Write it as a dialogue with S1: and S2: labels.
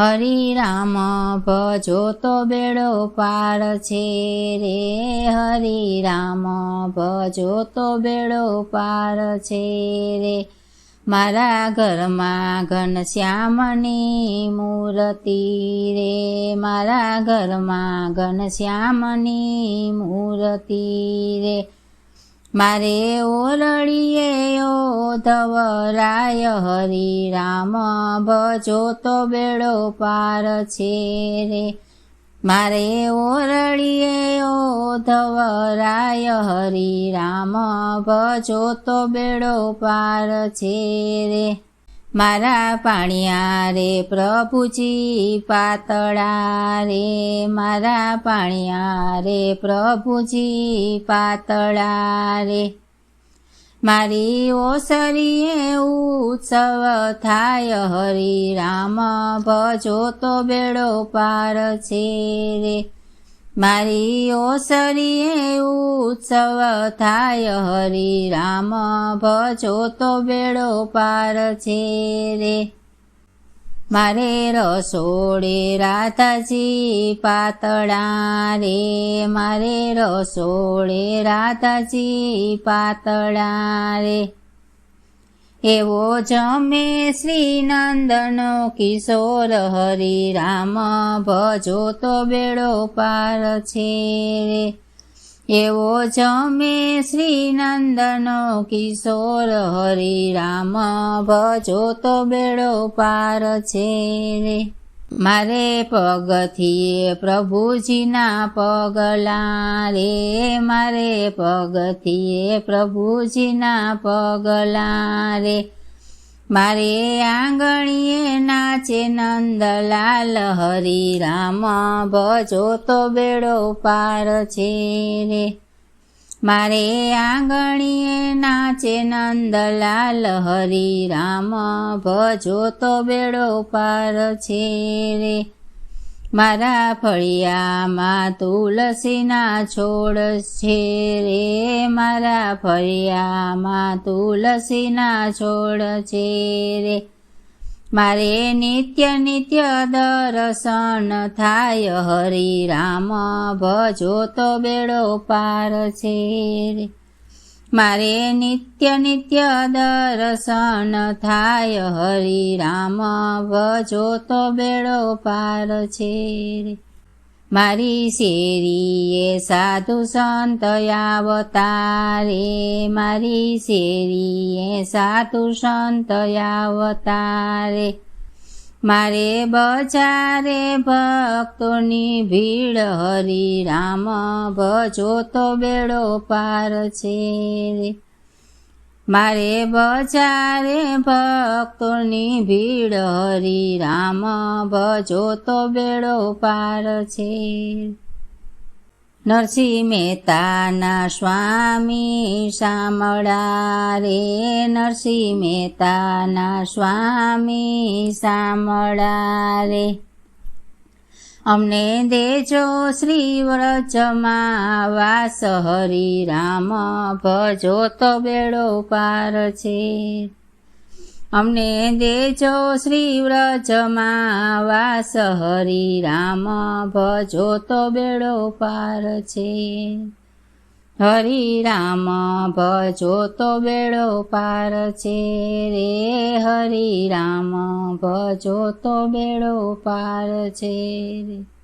S1: હરિ રામ ભજો તો બેડો પાર છે રે. હરિ રામ ભજો તો બેડો પાર છે રે. મારા ઘરમાં ઘનશ્યામની મૂર્તિ રે. મારા ઘરમાં ઘનશ્યામની મૂર્તિ રે. મારે ઓરડીએ ઓધવરાય હરિ રામ ભજો તો બેડો પાર છે રે. મારે ઓરડીએ ધવરાય હરિ રામ ભજો તો બેડો પાર છે રે. મારા પાણિયા રે પ્રભુજી પાતળા રે, મારા પાણિયા રે પ્રભુજી પાતળા રે. મારી ઓસરીએ ઉત્સવ થાય હરિ રામ ભજો તો બેડો પાર છે રે. મારી ઓસરીએ ઉત્સવ થાય હરિ રામ ભજો તો બેડો પાર છે રે. મારે રસોડે રાધાજી પાતળા રે. મારે રસોડે રાધાજી પાતળા રે. એવો જમે શ્રી નંદનો કિશોર હરિ રામ, ભજો તો બેડો પાર છે. એવો જમે શ્રી નંદનો કિશોર હરિ રામ, ભજો તો બેડો પાર છે. રે મારે પગથીએ પ્રભુજીના પગલા રે, મારે પગથીએ પ્રભુજીના પગલા રે. મારે આંગણીએ નાચે નંદલાલ હરિ રામ ભજો તો બેડો પાર છે રે. મારે આંગણીએ નાચે નંદલાલ હરિ રામ ભજો તો બેડો પાર છે રે. મારા ફળિયામાં તુલસીના છોડ છે રે. મારા ફળિયામાં તુલસીના છોડ છે રે. મારે નિત્ય નિત્ય દર્શન થાય હરિ રામ, ભજો તો બેડો પાર છે મારે નિત્ય નિત્ય દર્શન થાય હરિ રામ, ભજો તો બેડો પાર છે મારી શેરીએ સાધુ સંત આવતારે મારી શેરીએ સાધુ સંત આવતારે મારે બજારે ભક્તોની ભીડ હરી રામ ભજો તો બેડો પાર છે રે મારે બજારે ભક્તોની ભીડ હરી રામ, ભજો તો બેડો પાર છે. નરસિંહ મહેતાના સ્વામી શામળા રે, નરસિંહ મહેતાના સ્વામી શામળા રે. અમને દેજો શ્રી વ્રજમાં વાસ હરિ રામ, ભજો તો બેડો પાર છે. અમને દેજો શ્રી વ્રજમાં વાસ હરિ રામ, ભજો તો બેડો પાર છે. હરિ રામ, ભજો તો બેડો પાર છે. રે હરિ રામ, ભજો તો બેડો પાર છે. રે